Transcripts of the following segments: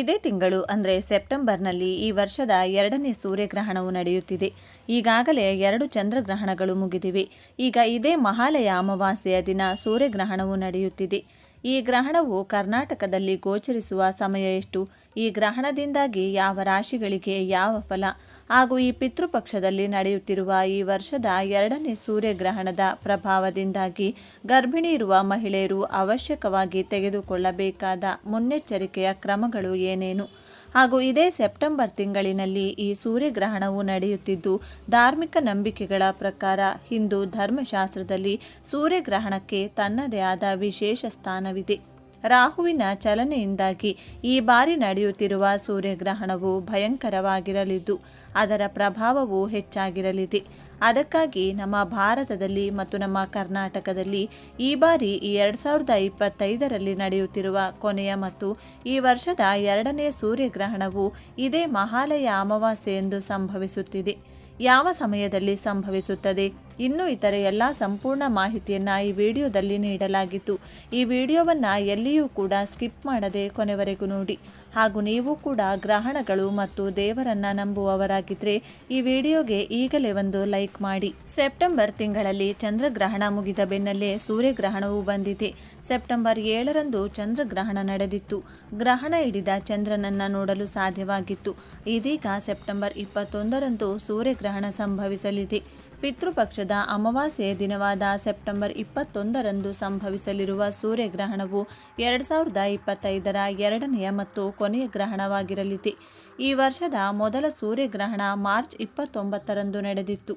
ಇದೇ ತಿಂಗಳು, ಅಂದರೆ ಸೆಪ್ಟೆಂಬರ್ನಲ್ಲಿ ಈ ವರ್ಷದ ಎರಡನೇ ಸೂರ್ಯಗ್ರಹಣವು ನಡೆಯುತ್ತಿದೆ. ಈಗಾಗಲೇ ಎರಡು ಚಂದ್ರಗ್ರಹಣಗಳು ಮುಗಿದಿವೆ. ಈಗ ಇದೇ ಮಹಾಲಯ ಅಮಾವಾಸ್ಯೆಯ ದಿನ ಸೂರ್ಯಗ್ರಹಣವು ನಡೆಯುತ್ತಿದೆ. ಈ ಗ್ರಹಣವು ಕರ್ನಾಟಕದಲ್ಲಿ ಗೋಚರಿಸುವ ಸಮಯ ಎಷ್ಟು? ಈ ಗ್ರಹಣದಿಂದಾಗಿ ಯಾವ ರಾಶಿಗಳಿಗೆ ಯಾವ ಫಲ? ಹಾಗೂ ಈ ಪಿತೃಪಕ್ಷದಲ್ಲಿ ನಡೆಯುತ್ತಿರುವ ಈ ವರ್ಷದ ಎರಡನೇ ಸೂರ್ಯಗ್ರಹಣದ ಪ್ರಭಾವದಿಂದಾಗಿ ಗರ್ಭಿಣಿ ಇರುವ ಮಹಿಳೆಯರು ಅವಶ್ಯಕವಾಗಿ ತೆಗೆದುಕೊಳ್ಳಬೇಕಾದ ಮುನ್ನೆಚ್ಚರಿಕೆಯ ಕ್ರಮಗಳು ಏನೇನು? ಹಾಗೂ ಇದೇ ಸೆಪ್ಟೆಂಬರ್ ತಿಂಗಳಿನಲ್ಲಿ ಈ ಸೂರ್ಯಗ್ರಹಣವು ನಡೆಯುತ್ತಿದ್ದು, ಧಾರ್ಮಿಕ ನಂಬಿಕೆಗಳ ಪ್ರಕಾರ ಹಿಂದೂ ಧರ್ಮಶಾಸ್ತ್ರದಲ್ಲಿ ಸೂರ್ಯಗ್ರಹಣಕ್ಕೆ ತನ್ನದೇ ಆದ ವಿಶೇಷ ಸ್ಥಾನವಿದೆ. ರಾಹುವಿನ ಚಲನೆಯಿಂದಾಗಿ ಈ ಬಾರಿ ನಡೆಯುತ್ತಿರುವ ಸೂರ್ಯಗ್ರಹಣವು ಭಯಂಕರವಾಗಿರಲಿದ್ದು, ಅದರ ಪ್ರಭಾವವು ಹೆಚ್ಚಾಗಿರಲಿದೆ. ಅದಕ್ಕಾಗಿ ನಮ್ಮ ಭಾರತದಲ್ಲಿ ಮತ್ತು ನಮ್ಮ ಕರ್ನಾಟಕದಲ್ಲಿ ಈ ಬಾರಿ ಈ ಎರಡು ಸಾವಿರದ ಇಪ್ಪತ್ತೈದರಲ್ಲಿ ನಡೆಯುತ್ತಿರುವ ಕೊನೆಯ ಮತ್ತು ಈ ವರ್ಷದ ಎರಡನೇ ಸೂರ್ಯಗ್ರಹಣವು ಇದೇ ಮಹಾಲಯ ಅಮಾವಾಸ್ಯೆ ಎಂದು ಸಂಭವಿಸುತ್ತಿದೆ. ಯಾವ ಸಮಯದಲ್ಲಿ ಸಂಭವಿಸುತ್ತದೆ? ಇನ್ನು ಇತರೆ ಎಲ್ಲ ಸಂಪೂರ್ಣ ಮಾಹಿತಿಯನ್ನು ಈ ವಿಡಿಯೋದಲ್ಲಿ ನೀಡಲಾಗಿತ್ತು. ಈ ವಿಡಿಯೋವನ್ನು ಎಲ್ಲಿಯೂ ಕೂಡ ಸ್ಕಿಪ್ ಮಾಡದೆ ಕೊನೆವರೆಗೂ ನೋಡಿ. ಹಾಗೂ ನೀವು ಕೂಡ ಗ್ರಹಣಗಳು ಮತ್ತು ದೇವರನ್ನ ನಂಬುವವರಾಗಿದ್ದರೆ ಈ ವಿಡಿಯೋಗೆ ಈಗಲೇ ಒಂದು ಲೈಕ್ ಮಾಡಿ. ಸೆಪ್ಟೆಂಬರ್ ತಿಂಗಳಲ್ಲಿ ಚಂದ್ರಗ್ರಹಣ ಮುಗಿದ ಬೆನ್ನಲ್ಲೇ ಸೂರ್ಯಗ್ರಹಣವು ಬಂದಿದೆ. ಸೆಪ್ಟೆಂಬರ್ ಏಳರಂದು ಚಂದ್ರಗ್ರಹಣ ನಡೆದಿತ್ತು. ಗ್ರಹಣ ಹಿಡಿದ ಚಂದ್ರನನ್ನ ನೋಡಲು ಸಾಧ್ಯವಾಗಿತ್ತು. ಇದೀಗ ಸೆಪ್ಟೆಂಬರ್ ಇಪ್ಪತ್ತೊಂದರಂದು ಸೂರ್ಯಗ್ರಹಣ ಸಂಭವಿಸಲಿದೆ. ಪಿತೃಪಕ್ಷದ ಅಮಾವಾಸ್ಯೆಯ ದಿನವಾದ ಸೆಪ್ಟೆಂಬರ್ ಇಪ್ಪತ್ತೊಂದರಂದು ಸಂಭವಿಸಲಿರುವ ಸೂರ್ಯಗ್ರಹಣವು ಎರಡು ಸಾವಿರದ ಇಪ್ಪತ್ತೈದರ ಎರಡನೆಯ ಮತ್ತು ಕೊನೆಯ ಗ್ರಹಣವಾಗಿರಲಿದೆ. ಈ ವರ್ಷದ ಮೊದಲ ಸೂರ್ಯಗ್ರಹಣ ಮಾರ್ಚ್ ಇಪ್ಪತ್ತೊಂಬತ್ತರಂದು ನಡೆದಿತ್ತು.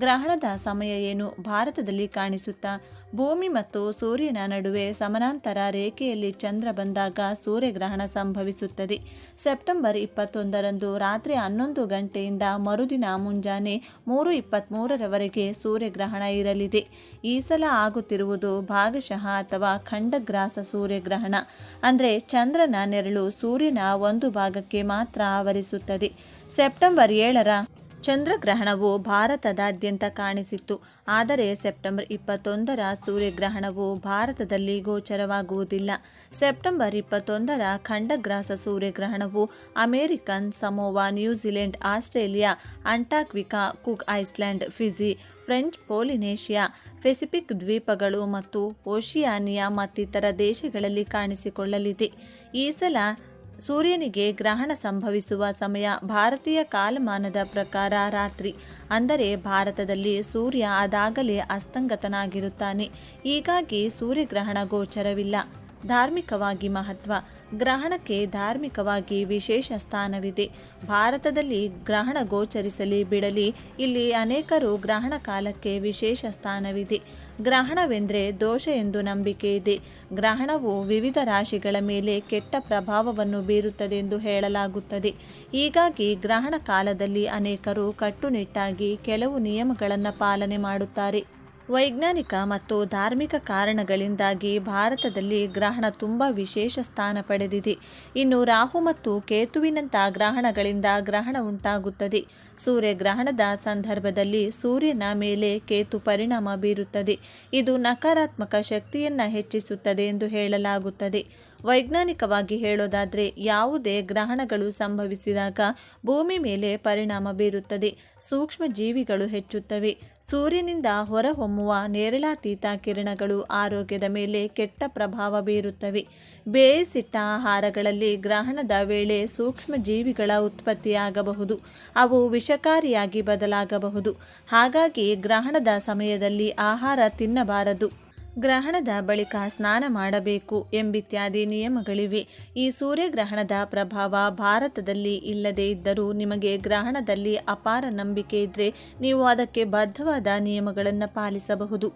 ಗ್ರಹಣದ ಸಮಯ ಏನು? ಭಾರತದಲ್ಲಿ ಕಾಣಿಸುತ್ತಾ ಭೂಮಿ ಮತ್ತು ಸೂರ್ಯನ ನಡುವೆ ಸಮಾನಾಂತರ ರೇಖೆಯಲ್ಲಿ ಚಂದ್ರ ಬಂದಾಗ ಸೂರ್ಯಗ್ರಹಣ ಸಂಭವಿಸುತ್ತದೆ. ಸೆಪ್ಟೆಂಬರ್ ಇಪ್ಪತ್ತೊಂದರಂದು ರಾತ್ರಿ ಹನ್ನೊಂದು ಗಂಟೆಯಿಂದ ಮರುದಿನ ಮುಂಜಾನೆ ಮೂರು ಇಪ್ಪತ್ತ್ಮೂರರವರೆಗೆ ಸೂರ್ಯಗ್ರಹಣ ಇರಲಿದೆ. ಈ ಸಲ ಆಗುತ್ತಿರುವುದು ಭಾಗಶಃ ಅಥವಾ ಖಂಡಗ್ರಾಸ ಸೂರ್ಯಗ್ರಹಣ. ಅಂದರೆ ಚಂದ್ರನ ನೆರಳು ಸೂರ್ಯನ ಒಂದು ಭಾಗಕ್ಕೆ ಮಾತ್ರ ಆವರಿಸುತ್ತದೆ. ಸೆಪ್ಟೆಂಬರ್ ಏಳರ ಚಂದ್ರಗ್ರಹಣವು ಭಾರತದಾದ್ಯಂತ ಕಾಣಿಸಿತ್ತು. ಆದರೆ ಸೆಪ್ಟೆಂಬರ್ ಇಪ್ಪತ್ತೊಂದರ ಸೂರ್ಯಗ್ರಹಣವು ಭಾರತದಲ್ಲಿ ಗೋಚರವಾಗುವುದಿಲ್ಲ. ಸೆಪ್ಟೆಂಬರ್ ಇಪ್ಪತ್ತೊಂದರ ಖಂಡಗ್ರಾಸ ಸೂರ್ಯಗ್ರಹಣವು American Samoa, New Zealand, Australia, Antarctica, Cook island, Fiji, French Polynesia, Pacific ದ್ವೀಪಗಳು ಮತ್ತು ಓಷಿಯಾನಿಯಾ ಮತ್ತಿತರ ದೇಶಗಳಲ್ಲಿ ಕಾಣಿಸಿಕೊಳ್ಳಲಿದೆ. ಈ ಸಲ ಸೂರ್ಯನಿಗೆ ಗ್ರಹಣ ಸಂಭವಿಸುವ ಸಮಯ ಭಾರತೀಯ ಕಾಲಮಾನದ ಪ್ರಕಾರ ರಾತ್ರಿ. ಅಂದರೆ ಭಾರತದಲ್ಲಿ ಸೂರ್ಯ ಅದಾಗಲೇ ಅಸ್ತಂಗತನಾಗಿರುತ್ತಾನೆ. ಹೀಗಾಗಿ ಸೂರ್ಯಗ್ರಹಣ ಗೋಚರವಿಲ್ಲ. ಧಾರ್ಮಿಕವಾಗಿ ಮಹತ್ವ. ಗ್ರಹಣಕ್ಕೆ ಧಾರ್ಮಿಕವಾಗಿ ವಿಶೇಷ ಸ್ಥಾನವಿದೆ. ಭಾರತದಲ್ಲಿ ಗ್ರಹಣ ಗೋಚರಿಸಲಿ ಬಿಡಲಿ. ಇಲ್ಲಿ ಅನೇಕರು ಗ್ರಹಣ ಕಾಲಕ್ಕೆ ವಿಶೇಷ ಸ್ಥಾನವಿದೆ. ಗ್ರಹಣವೆಂದರೆ ದೋಷ ಎಂದು ನಂಬಿಕೆ ಇದೆ. ಗ್ರಹಣವು ವಿವಿಧ ರಾಶಿಗಳ ಮೇಲೆ ಕೆಟ್ಟ ಪ್ರಭಾವವನ್ನು ಬೀರುತ್ತದೆ ಎಂದು ಹೇಳಲಾಗುತ್ತದೆ. ಹೀಗಾಗಿ ಗ್ರಹಣ ಕಾಲದಲ್ಲಿ ಅನೇಕರು ಕಟ್ಟುನಿಟ್ಟಾಗಿ ಕೆಲವು ನಿಯಮಗಳನ್ನು ಪಾಲನೆ ಮಾಡುತ್ತಾರೆ. ವೈಜ್ಞಾನಿಕ ಮತ್ತು ಧಾರ್ಮಿಕ ಕಾರಣಗಳಿಂದಾಗಿ ಭಾರತದಲ್ಲಿ ಗ್ರಹಣ ತುಂಬ ವಿಶೇಷ ಸ್ಥಾನ ಪಡೆದಿದೆ. ಇನ್ನು ರಾಹು ಮತ್ತು ಕೇತುವಿನಂಥ ಗ್ರಹಣಗಳಿಂದ ಗ್ರಹಣ ಉಂಟಾಗುತ್ತದೆ. ಸೂರ್ಯಗ್ರಹಣದ ಸಂದರ್ಭದಲ್ಲಿ ಸೂರ್ಯನ ಮೇಲೆ ಕೇತು ಪರಿಣಾಮ ಬೀರುತ್ತದೆ. ಇದು ನಕಾರಾತ್ಮಕ ಶಕ್ತಿಯನ್ನು ಹೆಚ್ಚಿಸುತ್ತದೆ ಎಂದು ಹೇಳಲಾಗುತ್ತದೆ. ವೈಜ್ಞಾನಿಕವಾಗಿ ಹೇಳೋದಾದರೆ ಯಾವುದೇ ಗ್ರಹಣಗಳು ಸಂಭವಿಸಿದಾಗ ಭೂಮಿ ಮೇಲೆ ಪರಿಣಾಮ ಬೀರುತ್ತದೆ. ಸೂಕ್ಷ್ಮ ಜೀವಿಗಳು ಹೆಚ್ಚುತ್ತವೆ. ಸೂರ್ಯನಿಂದ ಹೊರಹೊಮ್ಮುವ ನೇರಳಾತೀತ ಕಿರಣಗಳು ಆರೋಗ್ಯದ ಮೇಲೆ ಕೆಟ್ಟ ಪ್ರಭಾವ ಬೀರುತ್ತವೆ. ಬೇಯಿಸಿಟ್ಟ ಆಹಾರಗಳಲ್ಲಿ ಗ್ರಹಣದ ವೇಳೆ ಸೂಕ್ಷ್ಮ ಜೀವಿಗಳ ಉತ್ಪತ್ತಿಯಾಗಬಹುದು. ಅವು ವಿಷಕಾರಿಯಾಗಿ ಬದಲಾಗಬಹುದು. ಹಾಗಾಗಿ ಗ್ರಹಣದ ಸಮಯದಲ್ಲಿ ಆಹಾರ ತಿನ್ನಬಾರದು. ಗ್ರಹಣದ ಬಳಿಕ ಸ್ನಾನ ಮಾಡಬೇಕು ಎಂಬಿತ್ಯಾದಿ ನಿಯಮಗಳಿವೆ. ಈ ಸೂರ್ಯಗ್ರಹಣದ ಪ್ರಭಾವ ಭಾರತದಲ್ಲಿ ಇಲ್ಲದೇ ಇದ್ದರೂ ನಿಮಗೆ ಗ್ರಹಣದಲ್ಲಿ ಅಪಾರ ನಂಬಿಕೆ ಇದ್ದರೆ ನೀವು ಅದಕ್ಕೆ ಬದ್ಧವಾದ ನಿಯಮಗಳನ್ನು ಪಾಲಿಸಬಹುದು.